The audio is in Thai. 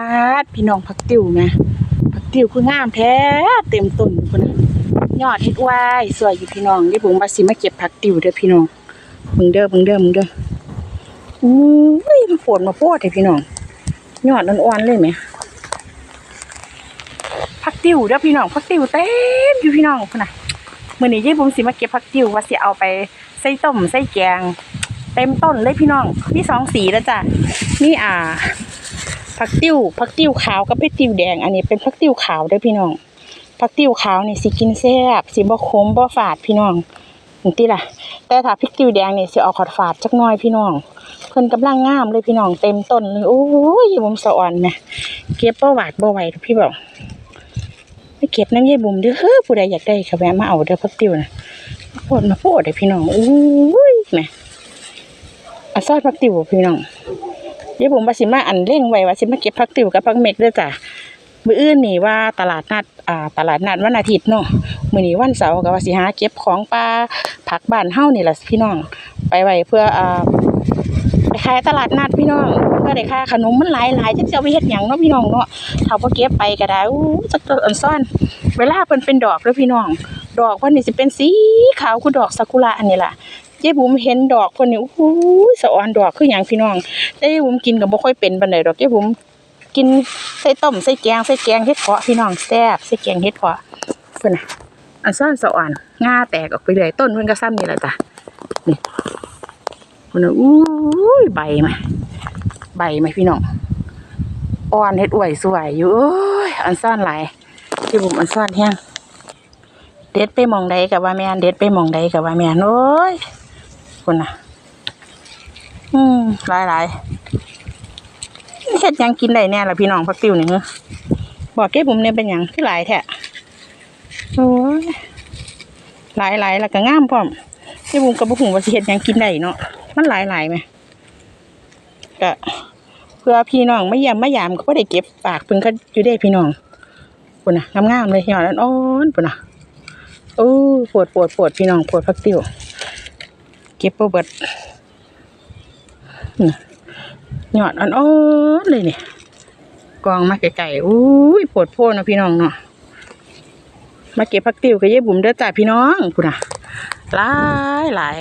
าดพี่น้องผักติ๋วแหมผักติ๋วคืองามแท้เต็มต้นพุ่นน่ะยอดเฮ็ดไว้สวยอยู่พี่น้องเดี๋ยวผมว่าสิมาเก็บผักติ๋วเด้อพี่น้องเบิ่งเด้อเบิ่งเด้อเบิ่งเด้ออุ้ยมันโผล่มาโพดให้พี่น้องยอดอ่อนๆเลยแหมผักติ๋วเด้อพี่น้องผักติ๋วเต็มอยู่พี่น้องพุ่นน่ะมื้อนี้ยายบุ๋มสิมาเก็บผักติ๋วว่าสิเอาไปใส่ต้มใส่แกง เต็มต้นเลยพี่น้องมีสองสีแล้วจ้ะนี่อ่า ผักติ้วผักติ้วขาวกับผักติ้วแดง อันนี้เป็นผักติ้วขาวด้อพี่น้องผักติ้วขาวนี่สิกินแซ่บสิบ่ขมบ่ฝาดพี่น้องจังซี่ล่ะ แต่ถ้าพริกติ้วแดงนี่สิออกขอดฝาดจักน่อยพี่น้อง เพิ่นกำลังงามเลยพี่น้องเต็มต้นเลยโอ้ยผมสะอ่อนแหมเก็บบ่หวาดบ่ไหวพี่บอกไปเก็บน้ำเยายบุ๋มเด้อเฮ้อผู้ใดอยากได้ก็แวะมาเอาเด้อผักติ้วนะโพดมาโพดเด้อพี่น้องโอ้ยแหมอาซอยผักติ้วพี่น้อง เดี๋ยวผมว่าสิมาอันเร่งไว้ว่าสิมาเก็บผักติ๋วกับผักเม็กด้อจ้ะมื้ออื่นนี่ว่าตลาดนัดอ่าตลาดนัดวันอาทิตย์เนาะมื้อนี้วันเสาร์ก็ว่าสิหาเก็บของปลาผักบ้านเฮานี่ล่ะพี่น้อง ไปไว้เพื่ออ่าไปขายตลาดนัดพี่น้องเพื่อได้ค่าขนมมันหลายหลายจักจะเอาไปเฮ็ดหยังเนาะพี่น้องเนาะถ้าบ่เก็บไปก็ได้อู้จักตัวอันซ่อน เวลาเพิ่นเป็นดอกเด้อพี่น้อง ดอกเพิ่นนี่สิเป็นสีขาวคือดอกซากุระอันนี้ล่ะ ยายบุ๋มเห็นดอกเพิ่นนี่โอ้โหสะออนดอกคือหยังพี่น้องแต่ยายบุ๋มกินก็บ่ค่อยเป็นปานใดดอกยายบุ๋มกินใส่ต้มใส่แกงใส่แกงเฮ็ดเพาะพี่น้องแซ่บใส่แกงเฮ็ดเพาะเพิ่นน่ะอันซ่อนสะอ่อนง่าแตกออกไปเลยต้นเพิ่นก็ซ้ำนี่แหละจ้ะนี่เพิ่นน่ะอู้ยใบมาใบมาพี่น้องอ่อนเฮ็ดอวยสวยอยู่โอ้ยอันซ่อนหลายยายบุ๋มอันซ่อนแฮงเด็ดไปมองใดก็ว่าแม่นเด็ดไปมองใดก็ว่าแม่นโอ้ย เพิ่นน่ะอืมหลายหลายๆเฮ็ดยังกินได้แน่ละพี่น้องพักติวนี่เหรอบอกเก็บผมเนี่ยเป็นหยังคือหลายแท้โอ้ยหลายหลายแล้วก็ง่ามพร้อมเก็บผมกับบุหุงว่าสิเฮ็ดยังกินได้เนาะมันหลายหลายไหมก็เพื่อพี่น้องไม่ยามไม่ยามก็บ่ได้เก็บฝากเพิ่นก็อยู่ได้พี่น้องปุ่นน่ะงามๆเลยยอดอ่อนๆปุ่นน่ะโอ้ปวดปวดปวดพี่น้องปวดพักติว เก็บบ่เบิดหยอดอ่อนๆเลยเนี่ยกองมาไก่ๆอุ้ยปวดโพนะพี่น้องเนาะมาเก็บผักติ๋วกับยาบุ๋มเด้อจ้าพี่น้องคุณนะหลายหลาย